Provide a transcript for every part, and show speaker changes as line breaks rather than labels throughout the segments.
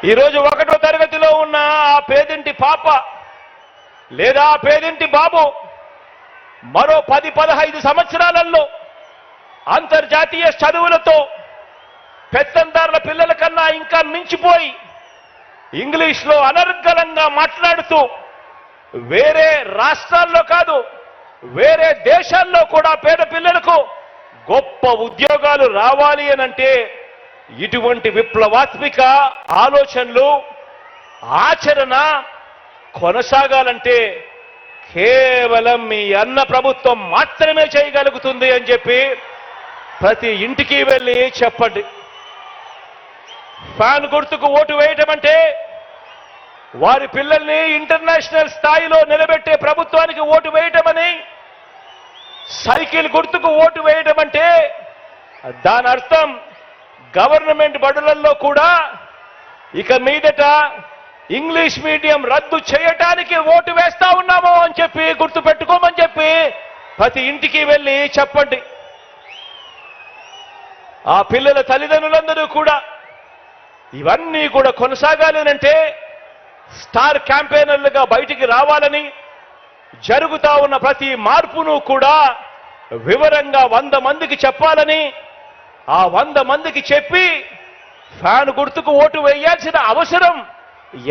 ఈరోజు ఒకటో తరగతిలో ఉన్న ఆ పేదింటి పాప లేదా ఆ పేదింటి బాబు మరో పది పదహైదు సంవత్సరాలలో అంతర్జాతీయ చదువులతో పెత్తందారుల పిల్లల కన్నా ఇంకా మించిపోయి ఇంగ్లీష్లో అనర్గలంగా మాట్లాడుతూ వేరే రాష్ట్రాల్లో కాదు వేరే దేశాల్లో కూడా పేద పిల్లలకు గొప్ప ఉద్యోగాలు రావాలి అనంటే ఇటువంటి విప్లవాత్మిక ఆలోచనలు ఆచరణ కొనసాగాలంటే కేవలం మీ అన్న ప్రభుత్వం మాత్రమే చేయగలుగుతుంది అని చెప్పి ప్రతి ఇంటికి వెళ్ళి చెప్పండి. ఫ్యాన్ గుర్తుకు ఓటు వేయటం అంటే వారి పిల్లల్ని ఇంటర్నేషనల్ స్థాయిలో నిలబెట్టే ప్రభుత్వానికి ఓటు వేయటమని సైకిల్ గుర్తుకు ఓటు వేయటం అంటే దాని అర్థం గవర్నమెంట్ బడులలో కూడా ఇక మీదట ఇంగ్లీష్ మీడియం రద్దు చేయటానికి ఓటు వేస్తా ఉన్నాము అని చెప్పి గుర్తు పెట్టుకోమని చెప్పి ప్రతి ఇంటికి వెళ్ళి చెప్పండి. ఆ పిల్లల తల్లిదండ్రులందరూ కూడా ఇవన్నీ కూడా కొనసాగాలి అంటే స్టార్ క్యాంపెయినర్లుగా బయటికి రావాలని జరుగుతా ఉన్న ప్రతి మార్పును కూడా వివరంగా వంద మందికి చెప్పాలని ఆ వంద మందికి చెప్పి ఫ్యాన్ గుర్తుకు ఓటు వేయాల్సిన అవసరం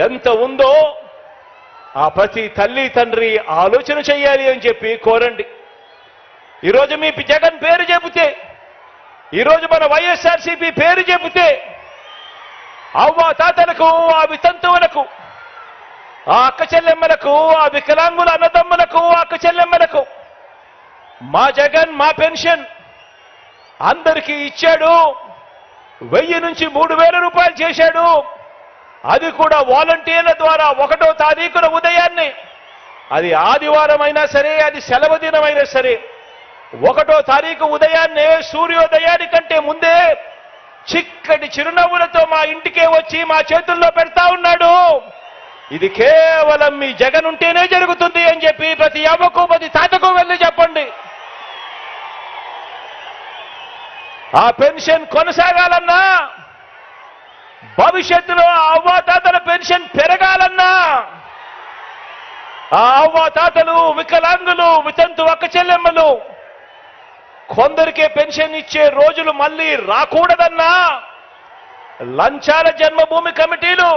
ఎంత ఉందో ఆ ప్రతి తల్లి తండ్రి ఆలోచన చేయాలి అని చెప్పి కోరండి. ఈరోజు మీ జగన్ పేరు చెబితే ఈరోజు మన వైఎస్ఆర్సీపీ పేరు చెబితే అవ్వ తాతలకు ఆ వితంతువులకు ఆ అక్క చెల్లెమ్మలకు ఆ వికలాంగుల అన్నదమ్ములకు ఆ అక్క చెల్లెమ్మలకు మా జగన్ మా పెన్షన్ అందరికీ ఇచ్చాడు. వెయ్యి నుంచి మూడు వేల రూపాయలు చేశాడు. అది కూడా వాలంటీర్ల ద్వారా ఒకటో తారీఖున ఉదయాన్నే. అది ఆదివారం అయినా సరే అది సెలవు దినమైనా సరే. ఒకటో తారీఖు ఉదయాన్నే సూర్యోదయానికంటే ముందే చిక్కటి చిరునవ్వులతో మా ఇంటికే వచ్చి మా చేతుల్లో పెడతా ఉన్నాడు. ఇది కేవలం మీ జగన్ ఉంటేనే జరుగుతుంది అని చెప్పి ప్రతి అవ్వకు ప్రతి వెళ్ళి చెప్పండి ఆ పెన్షన్ కొనసాగాలన్నా భవిష్యత్తులో ఆ అవ్వాతాతల పెన్షన్ పెరగాలన్నా ఆ అవ్వాతాతలు వికలాంగులు వితంతు అక్క చెల్లెమ్మలు కొందరికే పెన్షన్ ఇచ్చే రోజులు మళ్ళీ రాకూడదన్నా లంచాల జన్మభూమి కమిటీలు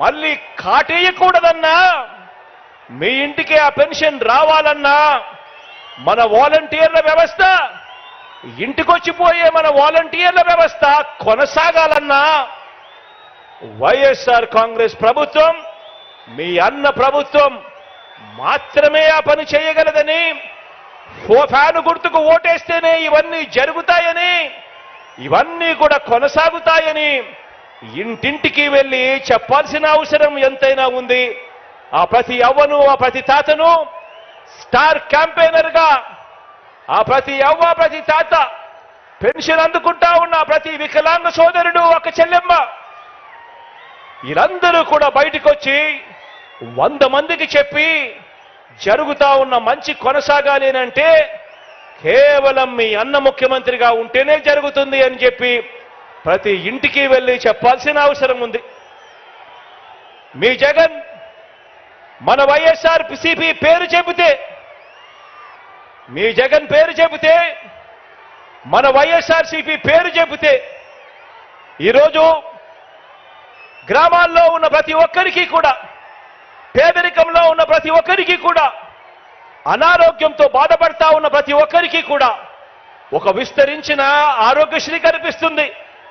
మళ్ళీ కాటేయకూడదన్నా మీ ఇంటికి ఆ పెన్షన్ రావాలన్నా మన వాలంటీర్ల వ్యవస్థ ఇంటికొచ్చిపోయే మన వాలంటీర్ల వ్యవస్థ కొనసాగాలన్నా వైఎస్ఆర్ కాంగ్రెస్ ప్రభుత్వం మీ అన్న ప్రభుత్వం మాత్రమే ఆ పని చేయగలదని ఫ్యాను గుర్తుకు ఓటేస్తేనే ఇవన్నీ జరుగుతాయని ఇవన్నీ కూడా కొనసాగుతాయని ఇంటింటికి వెళ్ళి చెప్పాల్సిన అవసరం ఎంతైనా ఉంది. ఆ ప్రతి అవ్వను ఆ ప్రతి తాతను స్టార్ క్యాంపెయినర్గా ఆ ప్రతి అవ్వ ప్రతి తాత పెన్షన్ అందుకుంటా ఉన్న ప్రతి వికలాంగ సోదరుడు ఒక చెల్లెమ్మ. వీరందరూ కూడా బయటకు వచ్చి వంద మందికి చెప్పి జరుగుతా ఉన్న మంచి కొనసాగాలి అంటే కేవలం మీ అన్న ముఖ్యమంత్రిగా ఉంటేనే జరుగుతుంది అని చెప్పి ప్రతి ఇంటికి వెళ్ళి చెప్పాల్సిన అవసరం ఉంది. మీ జగన్ మన వైఎస్ఆర్ సిపి పేరు చెబితే మీ జగన్ పేరు చెబితే మన వైఎస్ఆర్సీపీ పేరు చెబితే ఈరోజు గ్రామాల్లో ఉన్న ప్రతి ఒక్కరికి కూడా పేదరికంలో ఉన్న ప్రతి ఒక్కరికి కూడా అనారోగ్యంతో బాధపడతా ఉన్న ప్రతి ఒక్కరికి కూడా ఒక విస్తరించిన ఆరోగ్యశ్రీ కనిపిస్తుంది.